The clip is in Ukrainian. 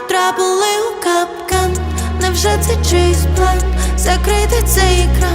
потрапили у капкан. Невже це чийсь план закрити цей екран,